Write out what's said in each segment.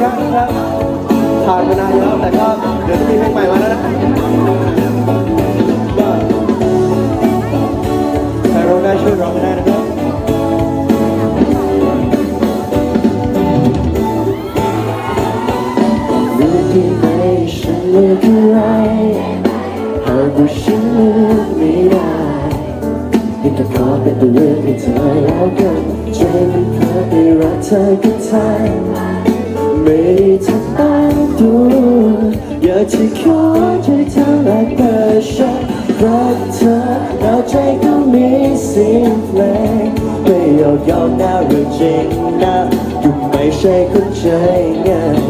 ครับผ่านไปนานแล้วแต่ก็เดี๋ยวจะมีเพลงใหม่มาแล้วนะใครร้อได้ช่วยรอได้นะครับที่ไม่ฉันไม่อป็นไรหากว่าฉันไม่ได้ยิ่งจะขอเป็นตัวเลือกให้เธอแล้วกันใจมันเธอไปรักเธอก็ทาย ไม่ได้ทำตามตัวอยากจะขอใจเธอรักแต่ฉันรักเธอแล้วใจก็มีสียงเพลงไม่ยอมยอมนะเรื่องจริงนะอยู่ไม่ใช่คนใจง่าย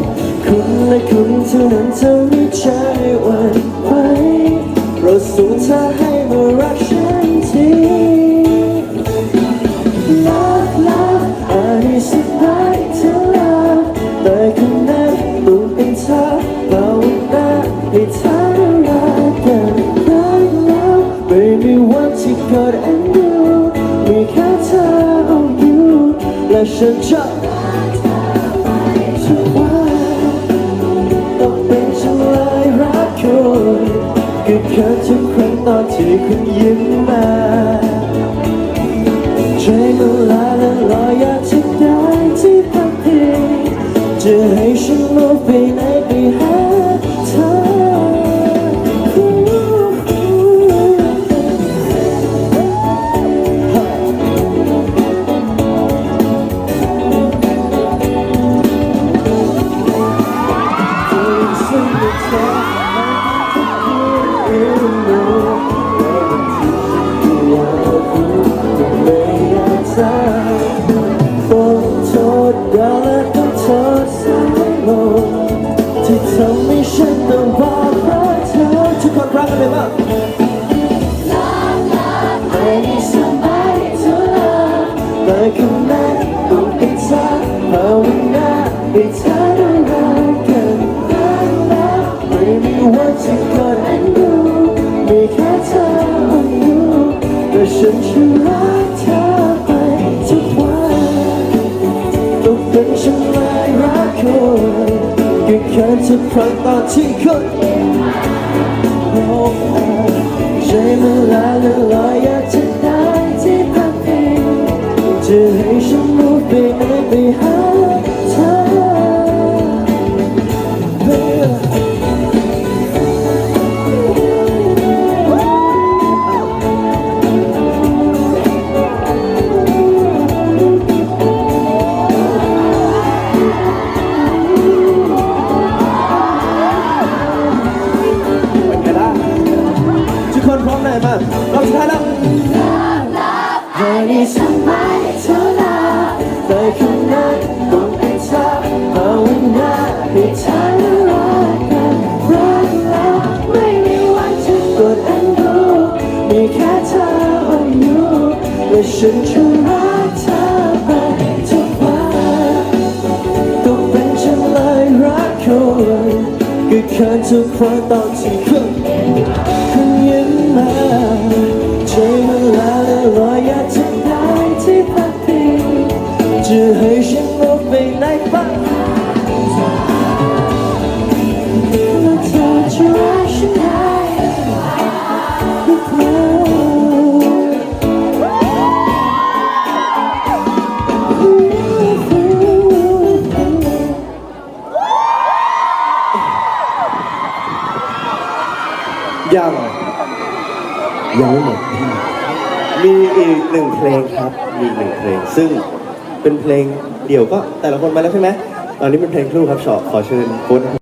คุณและคุณเท่านั้นทำให้ใจหวั่นไหวโปรดส่งเธอให้มารักฉัน ให้เธอรักกันรักแล้วไม่มีวันที่กอดแอนดูมีแค่เธอ on you และฉันจะทุกวันต้องเป็นฉันเลยรักคุณก็เกิดทุกครั้งตอนที่คุณยิ้มมาใจมันลายและลอยอยากจะได้ที่พักพิงจะให้ฉัน move ไปไหน ต้องโทษดาวและต้องโทษสายลมที่ทำให้ฉันต้องบอกรักเธอทุกคนรักกันเลยมั้งไม่ได้สบายเท่าไหร่แต่ข้างในต้องเป็นเธอภาวนาให้ แค่ทุกครั้งตอนที่คุณโอ้ใจมันลาและลอยอยากจะได้ที่พักพิงจะให้ฉันรู้ไปไหนไปหา ไหนมาเราสุดท้ายแล้วไม่ได้สบายเท่าไหร่แต่ข้างในต้องเป็นเธอภาวนาให้เธอรักกันรักแล้วไม่มีวันจะกดอันดูมีแค่เธอ on you และฉันจะรักเธอไปทุกวันต้องเป็นฉันเลยรักคุณก็เคินทุกครั้งตอนที่คุณคุณยิ้ มมาใจมันลาและลอยอยากจะได้ที่พักพิงจะให้ฉันรู้ไปไหนบ้างแล้วเธอจะรักฉันได้หรือเปล่ายัง ยังไม่หมดมีอีกหนึ่งเพลงครับ มีหนึ่งเพลง ซึ่งเป็นเพลงเดี่ยวก็แต่ละคนมาแล้วใช่ไหมตอนนี้เป็นเพลงคู่ครับชอขอเชิญค้ด